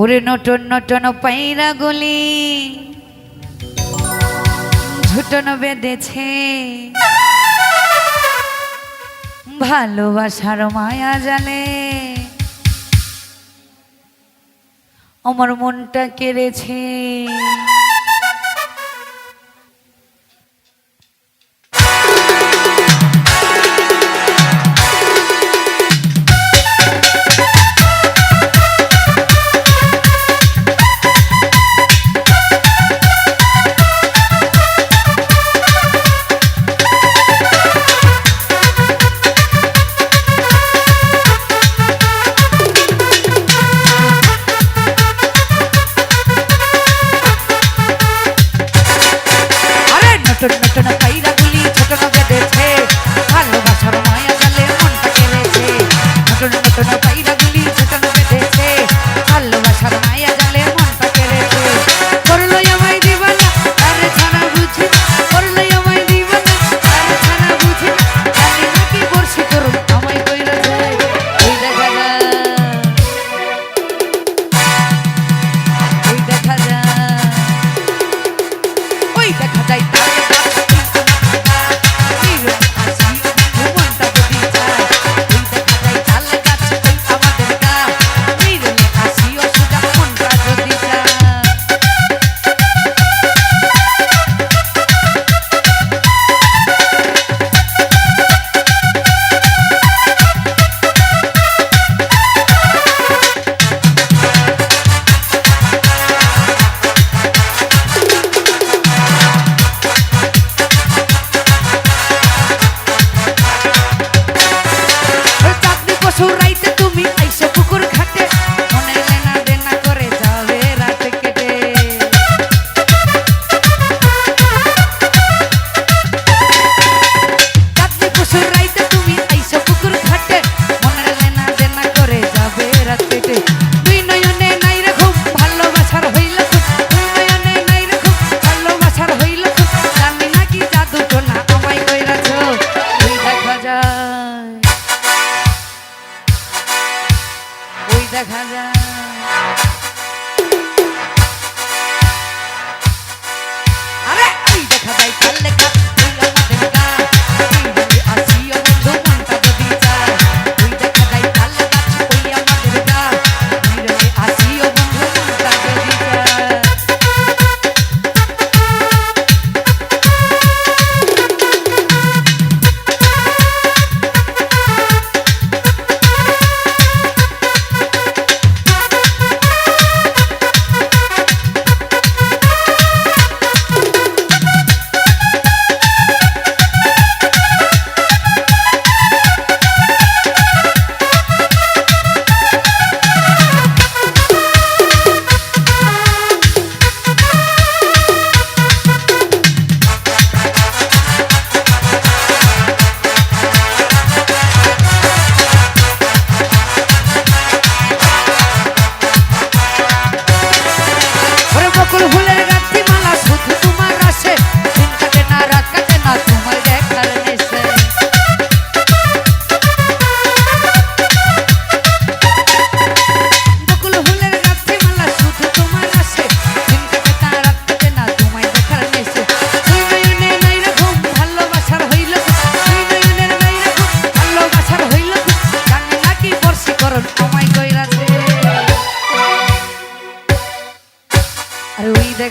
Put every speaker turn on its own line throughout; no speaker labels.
ওরে Norton Norton পাইরা গলি। ঝুটন বেঁধেছে। ভালোবাসার মায়া জালে। আমার মনটা কেড়েছে।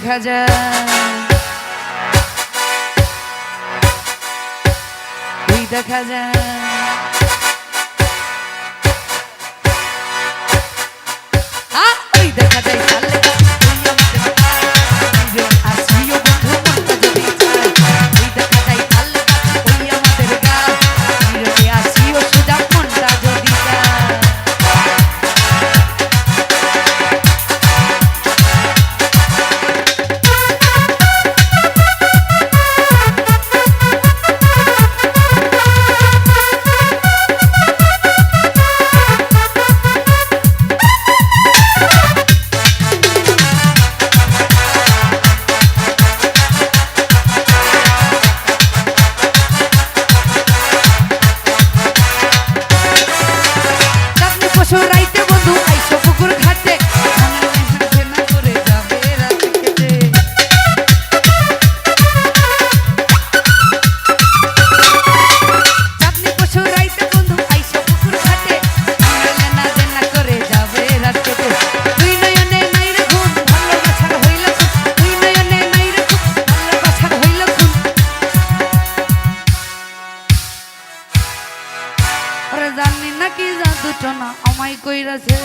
দেখা যায়। দেখা যায়। দেখা যায় কইরাছে।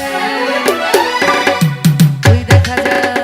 ওই দেখা যায়